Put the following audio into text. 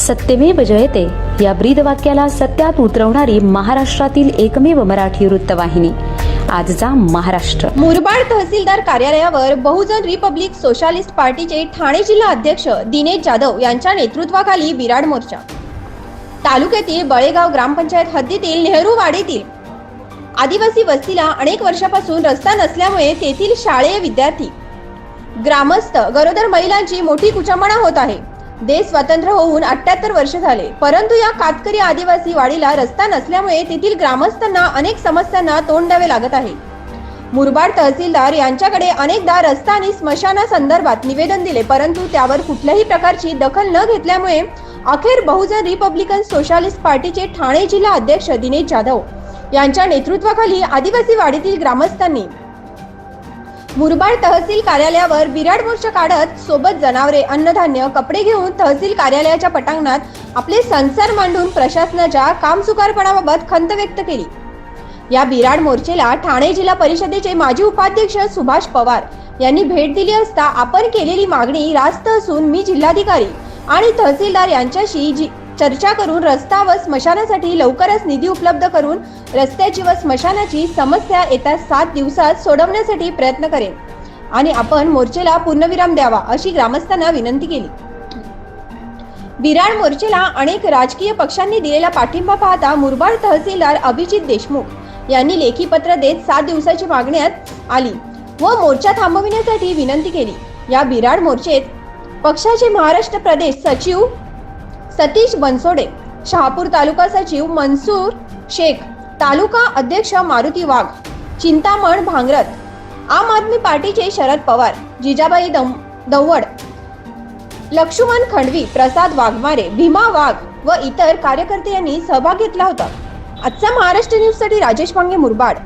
सत्यमेव जयते. या ब्रीद वाक्याला सत्यात उतरवणारी महाराष्ट्रातील एकमेव मराठी वृत्तवाहिनी. आजचा महाराष्ट्र. मुरबाड तहसीलदार कार्यालयावर बहुजन रिपब्लिक सोशालिस्ट पार्टीचे ठाणे जिल्हा अध्यक्ष दिनेश जाधव यांच्या नेतृत्वाखाली बिराड मोर्चा. तालुक्यातील बळेगाव ग्रामपंचायत हद्दीतील नेहरू वाडीतील आदिवासी वस्तीला अनेक वर्षापासून रस्ता नसल्यामुळे तेथील शाळेय विद्यार्थी ग्रामस्थ गरोदर महिलांची मोठी कुचंबणा होत आहे. देश स्वतंत्र होऊन अठ्याहत्तर वर्ष झाले. परंतु या कातकरी आदिवासी वाडीला रस्ता नसल्यामुळे तेथील ग्रामस्थांना अनेक समस्यांना तोंड द्यावे लागत आहे. मुरबाड तहसीलदार यांच्याकडे अनेकदा रस्ता आणि स्मशाना संदर्भात निवेदन दिले परंतु त्यावर कुठल्याही प्रकारची दखल न घेतल्यामुळे अखेर बहुजन रिपब्लिकन सोशालिस्ट पार्टीचे ठाणे जिल्हा अध्यक्ष दिनेश जाधव यांच्या नेतृत्वाखाली आदिवासी वाडीतील ग्रामस्थांनी मुरबाड तहसील कार्यालयावर विराट मोर्चा काढत सोबत जनावरे अन्नधान्य कपडे घेऊन तहसील कार्यालयाच्या पटांगणात आपले संसार मांडून प्रशासनाच्या कामचुकारपणाबाबत खंत व्यक्त केली. या बिराड मोर्चेला ठाणे जिल्हा परिषदेचे माजी उपाध्यक्ष सुभाष पवार यांनी भेट दिली असता आपण केलेली मागणी रास्त असून मी जिल्हाधिकारी आणि तहसीलदार यांच्याशी जी चर्चा करून रस्ता व स्मशानासाठी लवकरच निधी उपलब्ध करून रस्त्याची व स्मशानाची समस्या येत्या सात दिवसात सोडवण्यासाठी प्रयत्न करेन. आणि आपण मोर्चेला पूर्णविराम द्यावा अशी ग्रामस्थांना विनंती केली. विराळ मोर्चेला अनेक राजकीय पक्षांनी दिलेला पाठिंबा पाहता मुरबाड तहसीलदार अभिजित देशमुख यांनी लेखी पत्र देत सात दिवसाची मागण्यात आली व मोर्चा थांबविण्यासाठी विनंती केली. या बिराड मोर्चेत पक्षाचे महाराष्ट्र प्रदेश सचिव सतीश बनसोडे शहापूर तालुका सचिव मनसूर शेख तालुका अध्यक्ष मारुती वाघ चिंतामण भांगरत आम आदमी पार्टीचे शरद पवार जिजाबाई दम दव्वड लक्ष्मण खंडवी प्रसाद वाघमारे भीमा वाघ व इतर कार्यकर्ते यांनी सहभाग घेतला होता. आजचा महाराष्ट्र न्यूजसाठी राजेश पांगे मुरबाड.